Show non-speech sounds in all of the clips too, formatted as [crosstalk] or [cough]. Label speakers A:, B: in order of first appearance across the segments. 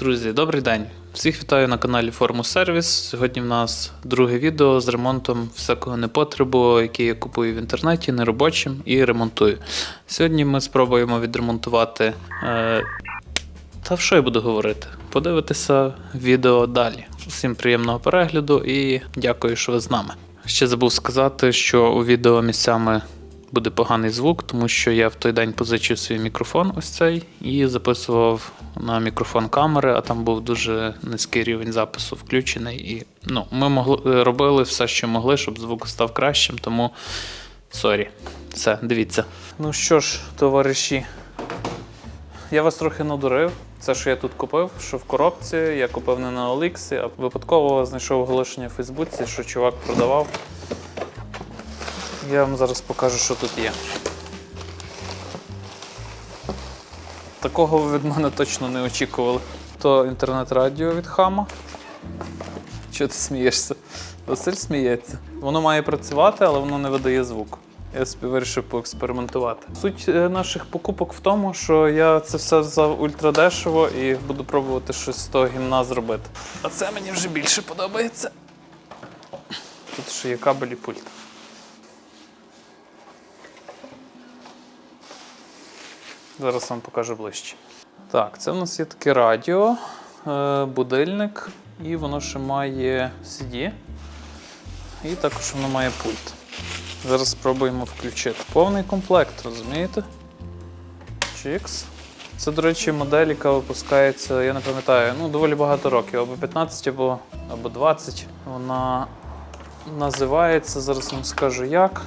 A: Друзі, добрий день! Всіх вітаю на каналі Форму Сервіс. Сьогодні в нас друге відео з ремонтом всякого непотребу, який я купую в інтернеті, неробочим і ремонтую. Сьогодні ми спробуємо відремонтувати. Е... Та що я буду говорити? Подивитися відео далі. Всім приємного перегляду і дякую, що ви з нами. Ще забув сказати, що у відео місцями буде поганий звук, тому що я в той день позичив свій мікрофон, ось цей, і записував на мікрофон камери, а там був дуже низький рівень запису включений. І ну, ми могли робили все, що могли, щоб звук став кращим, тому сорі. Все, дивіться. Ну що ж, товариші, я вас трохи надурив. Це, що я тут купив, що в коробці, я купив не на Оліксі, а випадково знайшов оголошення в Фейсбуці, що чувак продавав. Я вам зараз покажу, що тут є. Такого ви від мене точно не очікували. То інтернет-радіо від хама. Чого ти смієшся? Василь сміється. Воно має працювати, але воно не видає звук. Я собі вирішив поекспериментувати. Суть е, наших покупок в тому, що я це все взяв ультрадешево і буду пробувати щось з того гімна зробити. А це мені вже більше подобається. Тут ще є кабель і пульт. Зараз вам покажу ближче. Так, це в нас є таке радіо, е, будильник, і воно ще має CD. І також воно має пульт. Зараз спробуємо включити. Повний комплект, розумієте? Чікс. Це, до речі, модель, яка випускається, я не пам'ятаю, ну, доволі багато років, або 15, або, або 20. Вона називається, зараз вам скажу як.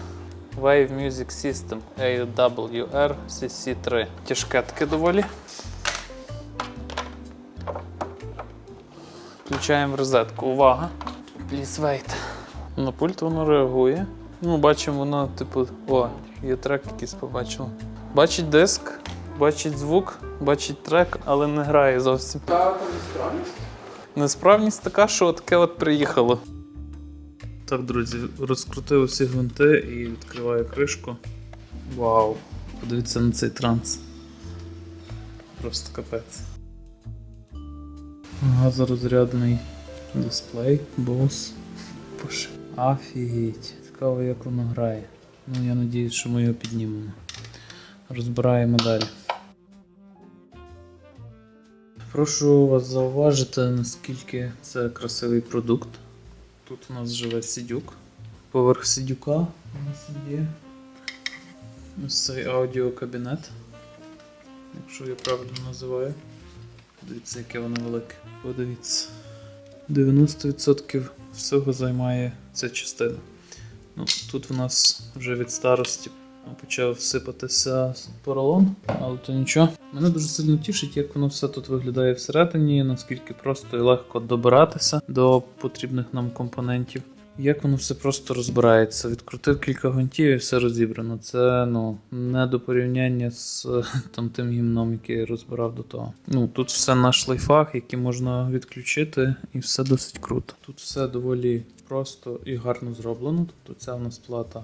A: Wave Music System AWR CC3. Тяжке таке доволі. Включаємо розетку. Увага! Please wait. На пульт воно реагує. Ну, бачимо, воно, типу, о, є трек якийсь побачив. Бачить диск, бачить звук, бачить трек, але не грає зовсім.
B: Та несправність?
A: Несправність така, що таке от приїхало. Так, друзі, розкрутив усі гвинти і відкриваю кришку. Вау! Подивіться на цей транс. Просто капець. Газорозрядний дисплей, бос. Офігеть. Цікаво, як воно грає. Ну, я надіюсь, що ми його піднімемо. Розбираємо далі. Прошу вас зауважити, наскільки це красивий продукт. Тут у нас живе сидюк. Поверх сидюка у нас є ось цей аудіокабінет. Якщо я правильно називаю. Дивіться, яке воно велике. Подивіться. 90% всього займає ця частина. Ну, тут в нас вже від старості почав сипатися поролон, але то нічого. Мене дуже сильно тішить, як воно все тут виглядає всередині, наскільки просто і легко добиратися до потрібних нам компонентів. Як воно все просто розбирається. Відкрутив кілька гвинтів і все розібрано. Це ну, не до порівняння з [laughs] там, тим гімном, який я розбирав до того. Ну, тут все на шлейфах, які можна відключити, і все досить круто. Тут все доволі просто і гарно зроблено. Тобто ця в нас плата,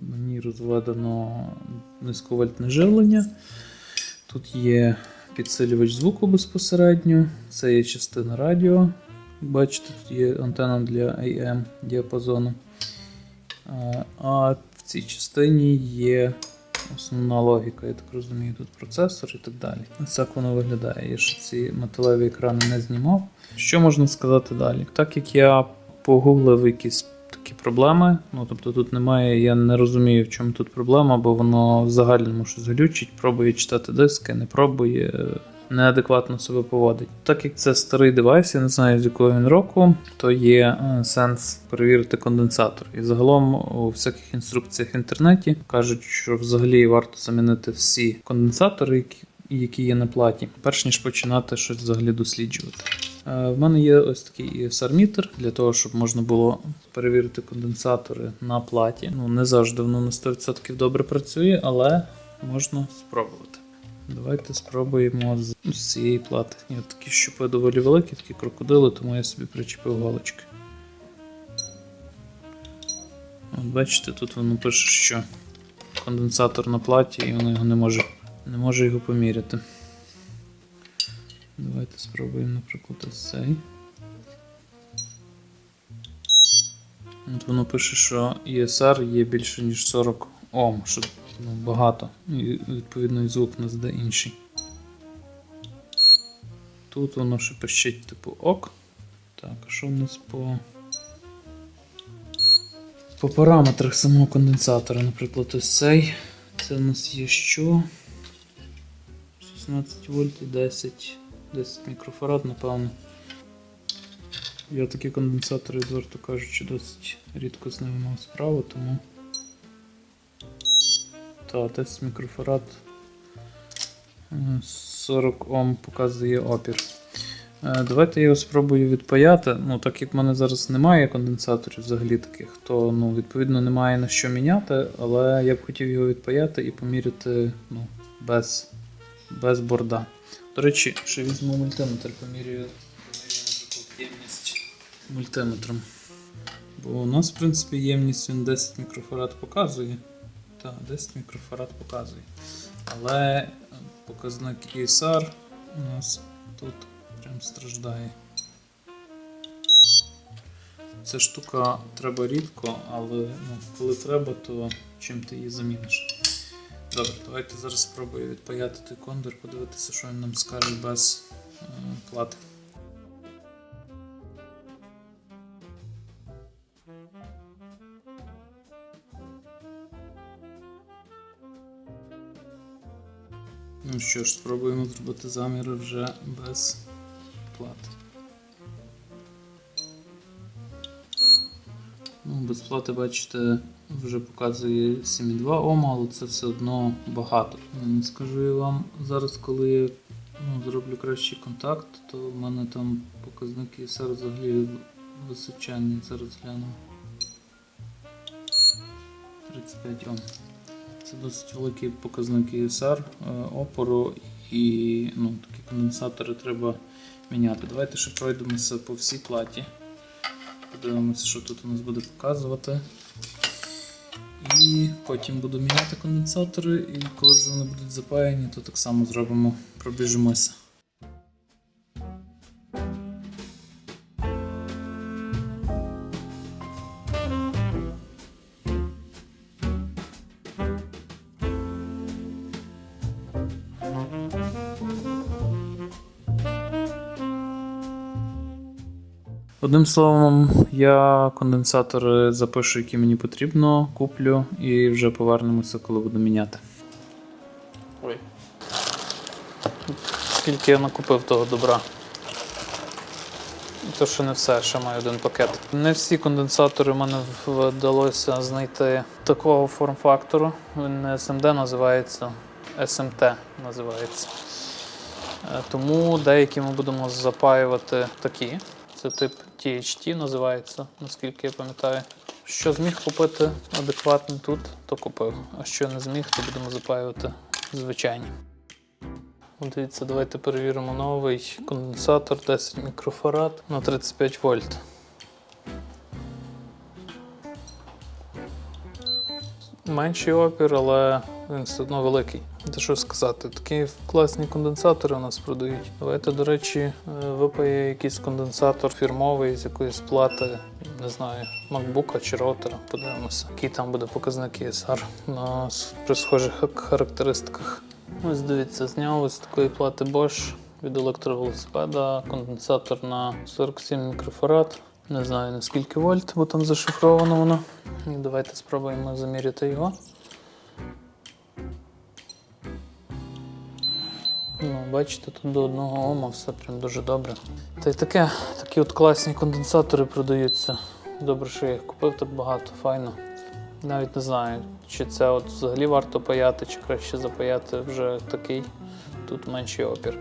A: на ній розведено низьковольтне живлення. Тут є підсилювач звуку безпосередньо, це є частина радіо. Бачите, тут є антенна для AM діапазону. Е, А в цій частині є основна логіка, я так розумію, тут процесор і так далі. Ось так воно виглядає. Я ще ці металеві екрани не знімав. Що можна сказати далі? Так як я погуглив якісь такі проблеми, ну тобто тут немає, я не розумію, в чому тут проблема, бо воно в загальному щось глючить, пробує читати диски, не пробує. Неадекватно себе поводить. Так як це старий девайс, я не знаю з якого він року, то є е, сенс перевірити конденсатор. І загалом у всяких інструкціях в інтернеті кажуть, що взагалі варто замінити всі конденсатори, які, які є на платі, перш ніж починати щось взагалі досліджувати. Е, В мене є ось такий ESR-мітер для того, щоб можна було перевірити конденсатори на платі. Ну не завжди воно на 100% добре працює, але можна спробувати. Давайте спробуємо з з цієї плати. Є такі щупи доволі великі, такі крокодили, тому я собі причепив галочки. От бачите, тут воно пише, що конденсатор на платі і воно його не може, не може його поміряти. Давайте спробуємо, наприклад, ось цей. От воно пише, що ESR є більше, ніж 40 Ом, що ну, багато. І відповідно і звук нас де інший. Тут воно ще пищить типу ок. Так, а що в нас по. По параметрах самого конденсатора, наприклад, ось цей. Це у нас є що? 16 вольт і 10, 10 мікрофарад, напевно. Я такі конденсатори, відверто кажучи, досить рідко з ними мав справу, тому. Та, 10 мікрофарад. е, 40 Ом показує опір. Е, Давайте я його спробую відпаяти. Ну, так як в мене зараз немає конденсаторів взагалі таких, то ну, відповідно немає на що міняти, але я б хотів його відпаяти і поміряти ну, без, без борда. До речі, ще візьму мультиметр, поміряю, ємність мультиметром. Бо у нас, в принципі, ємність він 10 мікрофарад показує. Так, 10 мікрофарад показує. Але показник ESR у нас тут прям страждає. Ця штука треба рідко, але ну, коли треба, то чим ти її заміниш. Добре, давайте зараз спробую відпаяти кондор, подивитися, що він нам скаже без е, плати. Ну що ж, спробуємо зробити заміри вже без плати. Без плати, бачите, вже показує 7,2 Ома, але це все одно багато. Скажу я вам, зараз, коли я ну, зроблю кращий контакт, то в мене там показники ESR взагалі височенні. Зараз гляну. 35 Ом. Це досить великий показник ESR е, опору і ну, такі конденсатори треба міняти. Давайте ще пройдемося по всій платі. Подивимося, що тут у нас буде показувати. І потім буду міняти конденсатори, і коли вже вони будуть запаяні, то так само зробимо, пробіжимося. Одним словом, я конденсатори запишу, які мені потрібно, куплю і вже повернемося, коли буду міняти. Ой. Скільки я накупив того добра. То ще не все, ще маю один пакет. Не всі конденсатори в мене вдалося знайти такого форм-фактору. Він не SMD називається, SMT називається. Е, Тому деякі ми будемо запаювати такі. Це тип THT називається, наскільки я пам'ятаю. Що зміг купити адекватно тут, то купив. А що не зміг, то будемо запаювати звичайні. Дивіться, давайте перевіримо новий конденсатор 10 мікрофарад на 35 вольт. Менший опір, але він все одно великий. Та що сказати, такі класні конденсатори у нас продають. Давайте, до речі, е, випає якийсь конденсатор фірмовий з якоїсь плати, не знаю, MacBook чи роутера. Подивимося, який там буде показник ESR на при схожих характеристиках. Ось дивіться, зняв ось такої плати Bosch від електровелосипеда, конденсатор на 47 мікрофарад. Не знаю на скільки вольт, бо там зашифровано воно. І давайте спробуємо заміряти його. Ну, бачите, тут до одного ома все прям дуже добре. Та й таке, такі от класні конденсатори продаються. Добре, що я їх купив так багато, файно. Навіть не знаю, чи це от взагалі варто паяти, чи краще запаяти вже такий. Тут менший опір.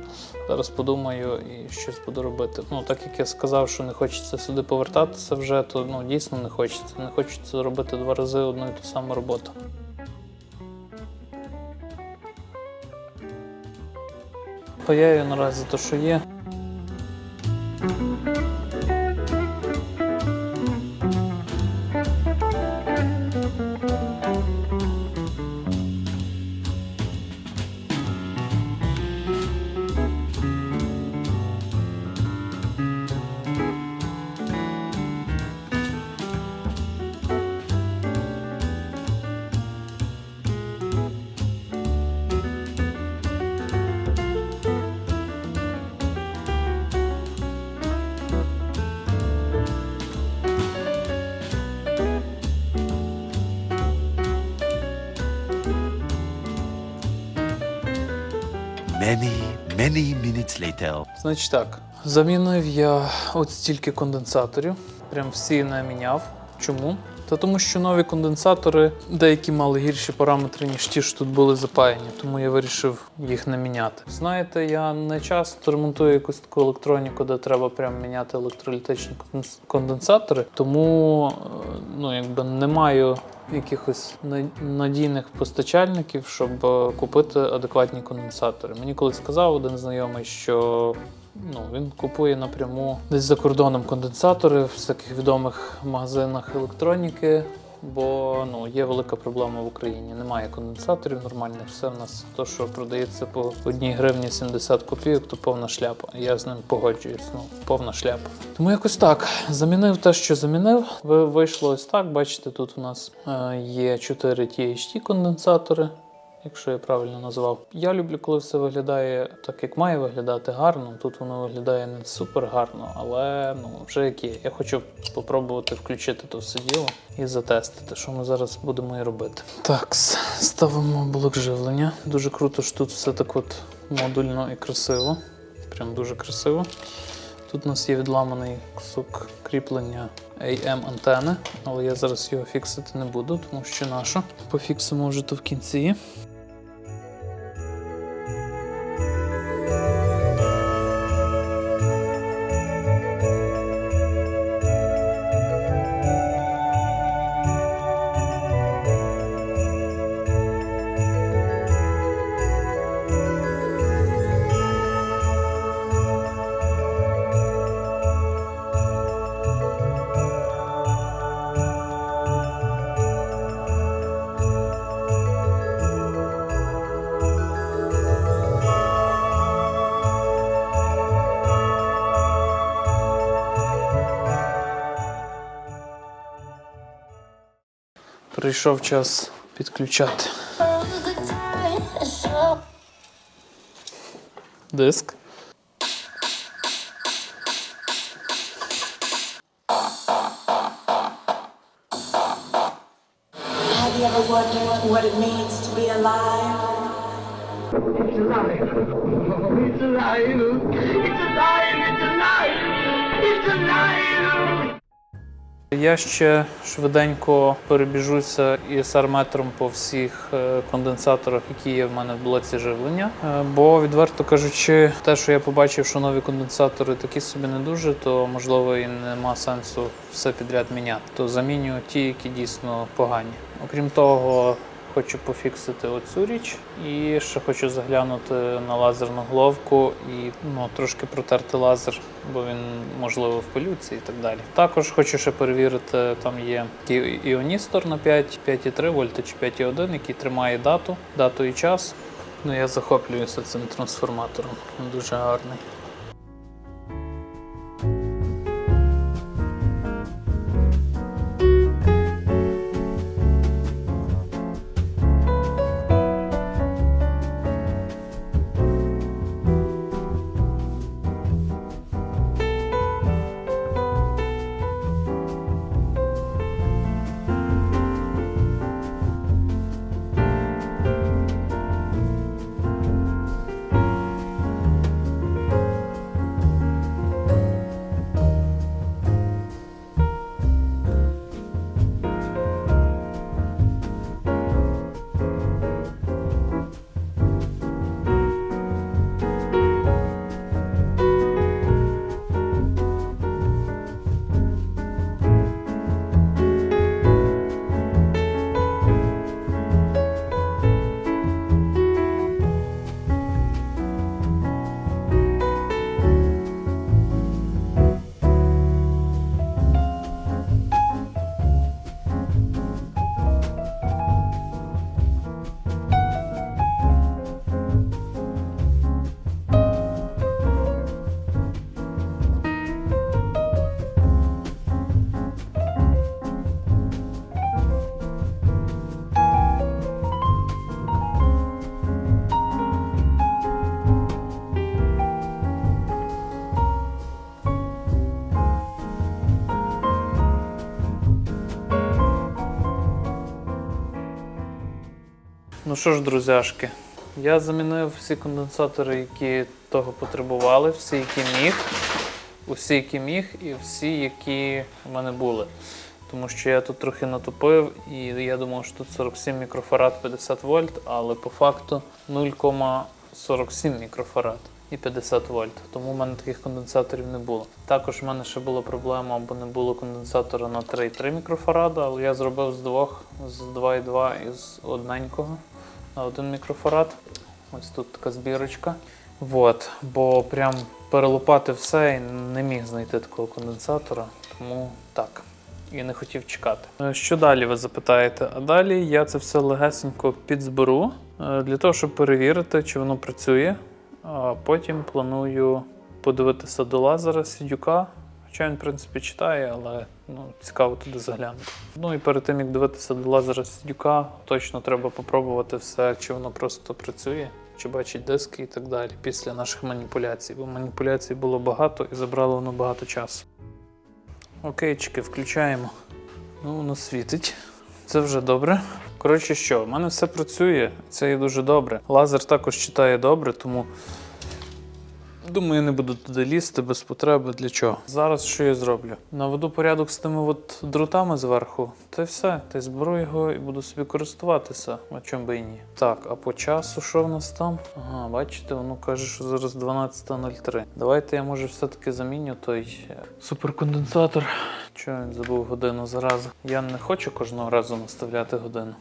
A: Зараз подумаю і щось буду робити. Ну, так як я сказав, що не хочеться сюди повертатися вже, то ну, дійсно не хочеться. Не хочеться робити два рази одну і ту саму роботу. Паяю наразі те, що є.
B: Minutes.
A: Значить так, замінив я от стільки конденсаторів. Прям всі наміняв. Чому? Та тому що нові конденсатори деякі мали гірші параметри, ніж ті, що тут були запаяні, тому я вирішив їх не міняти. Знаєте, я не часто ремонтую якусь таку електроніку, де треба прям міняти електролітичні конденсатори, тому е, ну, якби не маю якихось надійних постачальників, щоб е, купити адекватні конденсатори. Мені колись сказав один знайомий, що ну, він купує напряму десь за кордоном конденсатори в всяких відомих магазинах електроніки. Бо ну є велика проблема в Україні. Немає конденсаторів нормальних. Все в нас то, що продається по 1 гривні 70 копійок, то повна шляпа. Я з ним погоджуюсь. Ну повна шляпа. Тому якось так замінив те, що замінив. Ви- Вийшло ось так. Бачите, тут у нас е, є 4 THT конденсатори якщо я правильно назвав. Я люблю, коли все виглядає так, як має виглядати гарно. Тут воно виглядає не супер гарно, але ну вже як є. Я хочу спробувати включити то все діло і затестити, що ми зараз будемо і робити. Так, ставимо блок живлення. Дуже круто, що тут все так от модульно і красиво. Прям дуже красиво. Тут у нас є відламаний кусок кріплення AM антени, але я зараз його фіксити не буду, тому що нащо. Пофіксимо вже то в кінці. Прийшов час підключати диск. Я ще швиденько перебіжуся із арметром по всіх е, конденсаторах, які є в мене в блоці живлення. Е, Бо, відверто кажучи, те, що я побачив, що нові конденсатори такі собі не дуже, то можливо і нема сенсу все підряд міняти. То замінюю ті, які дійсно погані. Окрім того, хочу пофіксити оцю річ і ще хочу заглянути на лазерну головку і ну, трошки протерти лазер, бо він можливо в пилюці і так далі. Також хочу ще перевірити, там є іоністор на 5, 5,3 вольта чи 5,1, який тримає дату, дату і час. Ну я захоплююся цим трансформатором. Він дуже гарний. Ну що ж, друзяшки, Я замінив всі конденсатори, які того потребували, всі, які міг, усі, які міг, і всі, які в мене були. Тому що я тут трохи натупив, і я думав, що тут 47 мікрофарад 50 вольт, але по факту 0,47 мікрофарад і 50 вольт. Тому в мене таких конденсаторів не було. Також в мене ще була проблема, бо не було конденсатора на 3,3 мікрофарада, але я зробив з двох, з 2,2 і з одненького на 1 мікрофарад. Ось тут така збірочка. Вот, бо прям перелопати все і не міг знайти такого конденсатора, тому так. І не хотів чекати. Е, Що далі ви запитаєте? А далі я це все легесенько підзберу е, для того, щоб перевірити, чи воно працює. А потім планую подивитися до лазера Сідюка. Хоча він, в принципі, читає, але ну, цікаво туди заглянути. Ну і перед тим, як дивитися до лазера Сідюка, точно треба попробувати все, чи воно просто працює, чи бачить диски і так далі після наших маніпуляцій. Бо маніпуляцій було багато і забрало воно багато часу. Окейчики, включаємо. Ну, воно світить. Це вже добре. Коротше, що, в мене все працює, це є дуже добре. Лазер також читає добре, тому думаю, я не буду туди лізти без потреби. Для чого? Зараз що я зроблю? Наведу порядок з тими от дротами зверху, та й все. Та й зберу його і буду собі користуватися, а чому би і ні. Так, а по часу що в нас там? Ага, бачите, воно каже, що зараз 12.03. Давайте я може все-таки заміню той е, суперконденсатор. Чого він забув годину заразу? Я не хочу кожного разу наставляти годину.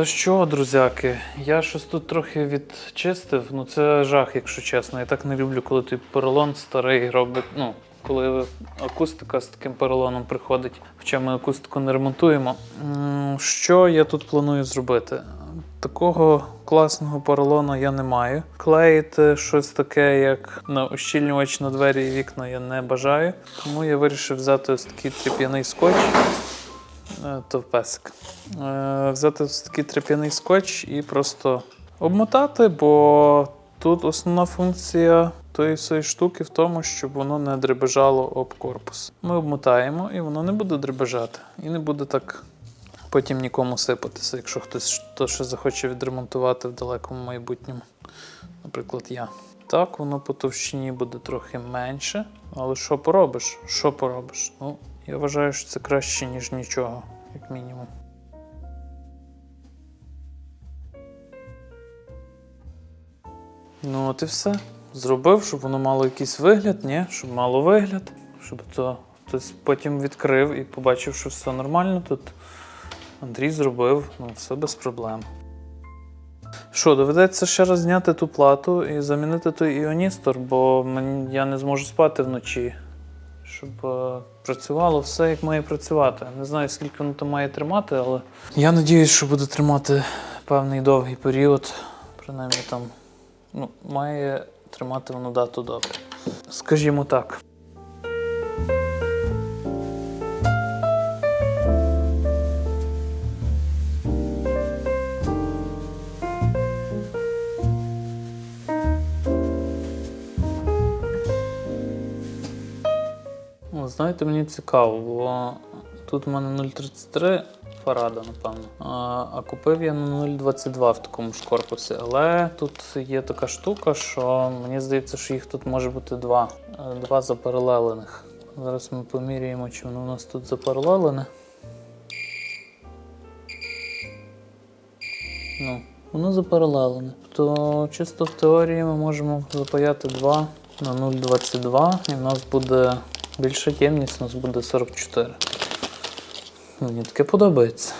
A: Та що, друзяки, я щось тут трохи відчистив. Ну це жах, якщо чесно. Я так не люблю, коли той поролон старий робить. Ну, коли акустика з таким поролоном приходить, хоча ми акустику не ремонтуємо. Що я тут планую зробити? Такого класного поролону я не маю. Клеїти щось таке, як на ущільнювач на двері і вікна, я не бажаю. Тому я вирішив взяти ось такий тріп'яний скотч. Е, То песик. Е, Взяти такий тряп'яний скотч і просто обмотати, бо тут основна функція тої всієї штуки в тому, щоб воно не дребежало об корпус. Ми обмотаємо, і воно не буде дребежати. І не буде так потім нікому сипатися, якщо хтось то ще захоче відремонтувати в далекому майбутньому. Наприклад, я. Так, воно по товщині буде трохи менше. Але що поробиш? Що поробиш? Ну, я вважаю, що це краще, ніж нічого, як мінімум. Ну, от і все. Зробив, щоб воно мало якийсь вигляд, ні, щоб мало вигляд, щоб то хтось потім відкрив і побачив, що все нормально тут. Андрій зробив, ну, все без проблем. Що, доведеться ще раз зняти ту плату і замінити той іоністор, бо я не зможу спати вночі. Щоб е, працювало все як має працювати. Не знаю, скільки воно там має тримати, але я сподіваюся, що буде тримати певний довгий період. Принаймні там ну, має тримати воно дату добре. Скажімо так. Знаєте, мені цікаво, бо тут у мене 0,33 фарада, напевно. А, а купив я на 0,22 в такому ж корпусі. Але тут є така штука, що мені здається, що їх тут може бути два. Е, Два запаралелених. Зараз ми поміряємо, чи воно у нас тут запаралелене. Ну, воно запаралелене. То чисто в теорії ми можемо запаяти 2 на 0,22 і в нас буде більша ємність, у нас буде 44. Мені таке подобається.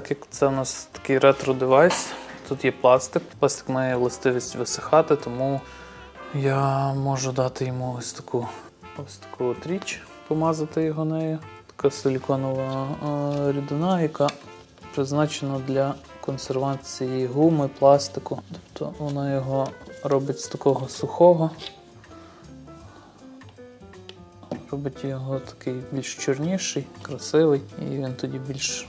A: Так як це у нас такий ретро-девайс, тут є пластик. Пластик має властивість висихати, тому я можу дати йому ось таку ось таку от річ, помазати його нею. Така силіконова рідина, яка призначена для консервації гуми, пластику. Тобто вона його робить з такого сухого. Робить його такий більш чорніший, красивий, і він тоді більш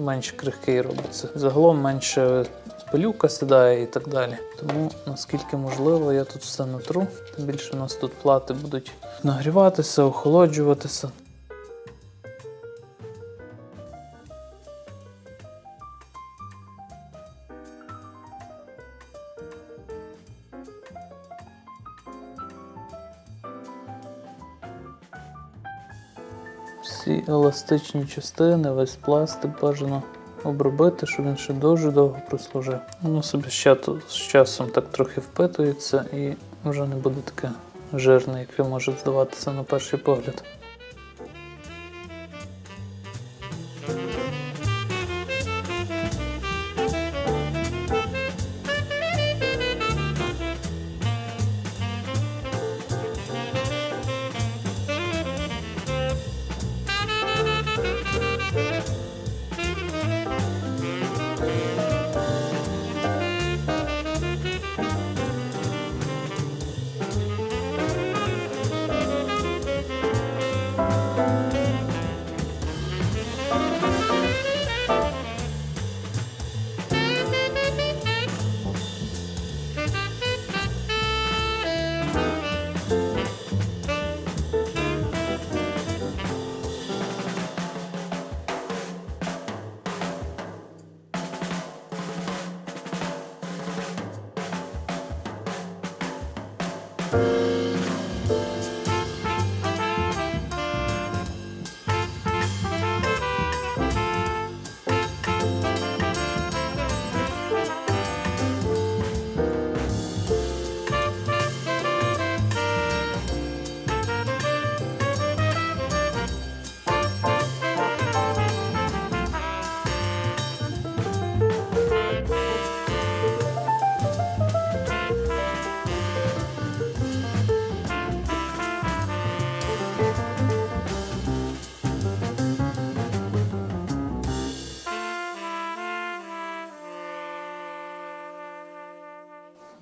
A: менш крихкий робиться. Загалом менше пилюка сідає і так далі. Тому наскільки можливо, я тут все натру. Тим більше у нас тут плати будуть нагріватися, охолоджуватися. Еластичні частини, весь пластик бажано обробити, щоб він ще дуже довго прослужив. Воно собі ще з часом так трохи впитується і вже не буде таке жирне, яке може здаватися на перший погляд.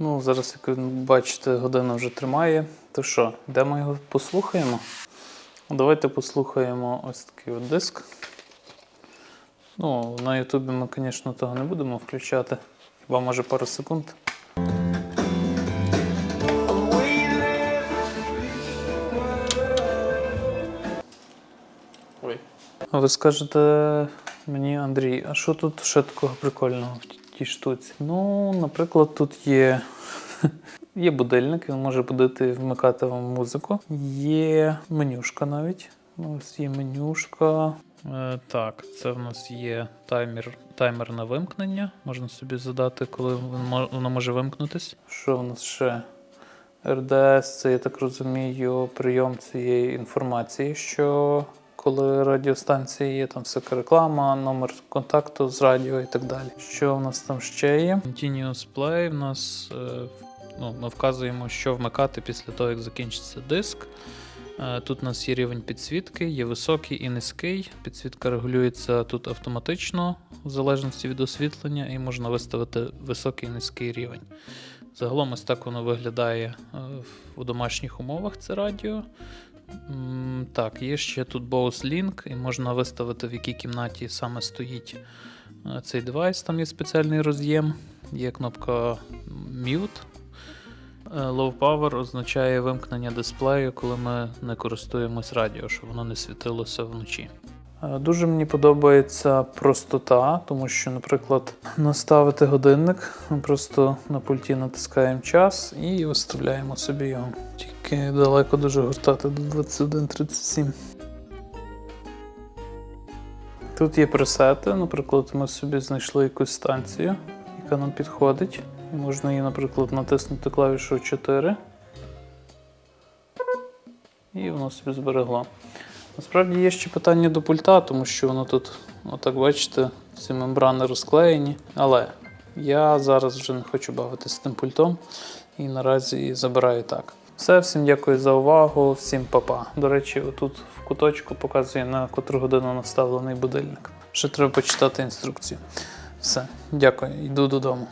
A: Ну, зараз, як ви бачите, година вже тримає. То що, йдемо його послухаємо? Давайте послухаємо ось такий от диск. Ну, на Ютубі ми, звісно, того не будемо включати. Хіба може пару секунд. Ой. Ви скажете мені, Андрій, а що тут ще такого прикольного тій штуці? Ну, наприклад, тут є, [laughs] є будильник, він може будити вмикати вам музику. Є менюшка навіть. Ось є менюшка. Е, так, це в нас є таймер, таймер на вимкнення. Можна собі задати, коли воно може вимкнутись. Що в нас ще? РДС, це я так розумію, прийом цієї інформації, що коли радіостанції є, там всяка реклама, номер контакту з радіо і так далі. Що в нас там ще є? Continuous Play в нас е, ну, ми вказуємо, що вмикати після того, як закінчиться диск. Е, Тут у нас є рівень підсвітки, є високий і низький. Підсвітка регулюється тут автоматично, в залежності від освітлення, і можна виставити високий і низький рівень. Загалом ось так воно виглядає е, в- домашніх умовах це радіо. Так, є ще тут Bose Link, і можна виставити, в якій кімнаті саме стоїть е, цей девайс. Там є спеціальний роз'єм, є кнопка Mute. Е, Low Power означає вимкнення дисплею, коли ми не користуємось радіо, щоб воно не світилося вночі. Е, Дуже мені подобається простота, тому що, наприклад, наставити годинник, ми просто на пульті натискаємо час і виставляємо собі його. Тільки далеко дуже гортати до 21.37. Тут є пресети, наприклад, ми собі знайшли якусь станцію, яка нам підходить. І можна її, наприклад, натиснути клавішу 4. І воно собі зберегло. Насправді є ще питання до пульта, тому що воно тут Отак бачите, всі мембрани розклеєні. Але я зараз вже не хочу бавитися з тим пультом і наразі забираю так. Все, всім дякую за увагу, всім па-па. До речі, отут в куточку показує на котру годину наставлений будильник. Ще треба почитати інструкцію. Все, дякую, йду додому.